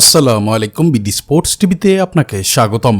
আসসালামু আলাইকুম BD sports টিভিতে আপনাকে স্বাগতম।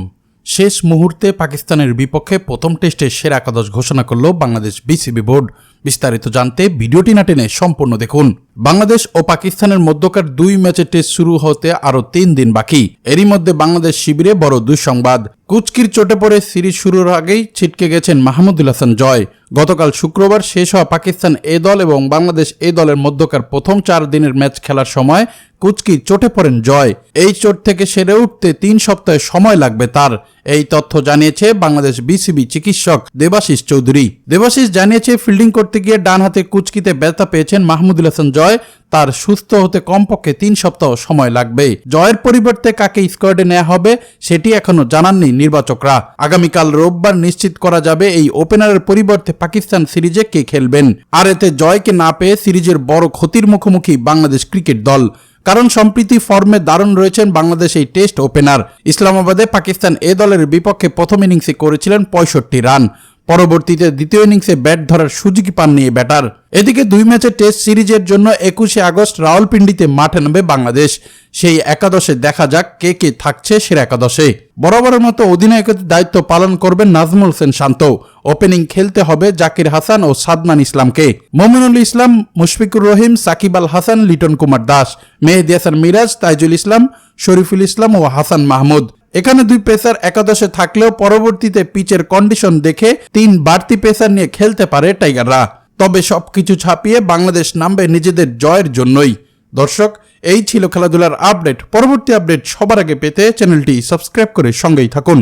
শেষ মুহূর্তে পাকিস্তানের বিপক্ষে প্রথম টেস্টে সেরা একাদশ ঘোষণা করল বাংলাদেশ বিসিবি বোর্ড। বিস্তারিত জানতে ভিডিওটি না টেনে সম্পূর্ণ দেখুন। বাংলাদেশ ও পাকিস্তানের মধ্যকার দুই ম্যাচের টেস্ট শুরু হতে আরও তিন দিন বাকি। এরই মধ্যে বাংলাদেশ শিবিরে বড় দুঃসংবাদ। কুচকির চোটে পড়ে সিরিজ শুরুর আগেই ছিটকে গেছেন মাহমুদুল হাসান জয়। গতকাল শুক্রবার শেষ হওয়া পাকিস্তান এ দল এবং বাংলাদেশ এ দলের মধ্যকার প্রথম চার দিনের ম্যাচ খেলার সময় কুচকি চোটে পড়েন জয়। এই চোট থেকে সেরে উঠতে তিন সপ্তাহে সময় লাগবে তার। এই তথ্য জানিয়েছে বাংলাদেশ বিসিবি চিকিৎসক দেবাশিস চৌধুরী। দেবাশিস জানিয়েছে, ফিল্ডিং করতে গিয়ে ডান হাতে কুচকিতে ব্যথা পেয়েছেন মাহমুদুল হাসান জয়। তার সুস্থ হতে কমপক্ষে তিন সপ্তাহ সময় লাগবে। জয়ের পরিবর্তে কাকে স্কোয়াডে নেওয়া হবে, সেটি এখনও জানাননি নির্বাচকরা। আগামীকাল রোববার নিশ্চিত করা যাবে, এই ওপেনারের পরিবর্তে পাকিস্তান সিরিজে কে খেলবেন। আর এতে জয়কে না পেয়ে সিরিজের বড় ক্ষতির মুখোমুখি বাংলাদেশ ক্রিকেট দল। কারণ সম্প্রীতি ফর্মে দারুণ রয়েছেন বাংলাদেশ এই টেস্ট ওপেনার। ইসলামাবাদে পাকিস্তান এ দলের বিপক্ষে প্রথম ইনিংসে করেছিলেন পঁয়ষট্টি রান। পরবর্তীতে দ্বিতীয় ইনিংসে ব্যাট ধরার সুযোগই পাননি এই ব্যাটার। এদিকে দুই ম্যাচের টেস্ট সিরিজের জন্য একুশে আগস্ট রাওয়ালপিন্ডিতে মাঠে নামবে বাংলাদেশ। সেই একাদশে দেখা যাক কে কে থাকছে সেরা একাদশে। বরাবরের মতো অধিনায়কের দায়িত্ব পালন করবেন নাজমুল হোসেন শান্ত। ওপেনিং খেলতে হবে জাকির হাসান ও সাদমান ইসলামকে। মমিনুল ইসলাম, মুশফিকুর রহিম, সাকিব আল হাসান, লিটন কুমার দাস। মেহেদি হাসান মিরাজ, তাইজুল ইসলাম, শরীফুল ইসলাম ও হাসান মাহমুদ। এখানে দুই পেসার একাদশে থাকলেও পরবর্তীতে পিচের কন্ডিশন দেখে তিন বাড়তি পেসার নিয়ে খেলতে পারে টাইগাররা। তবে সবকিছু ছাপিয়ে বাংলাদেশ নামবে নিজেদের জয়ের জন্যই। দর্শক, এই ছিল খেলাধুলার আপডেট। পরবর্তী আপডেট সবার আগে পেতে চ্যানেলটি সাবস্ক্রাইব করে সঙ্গেই থাকুন।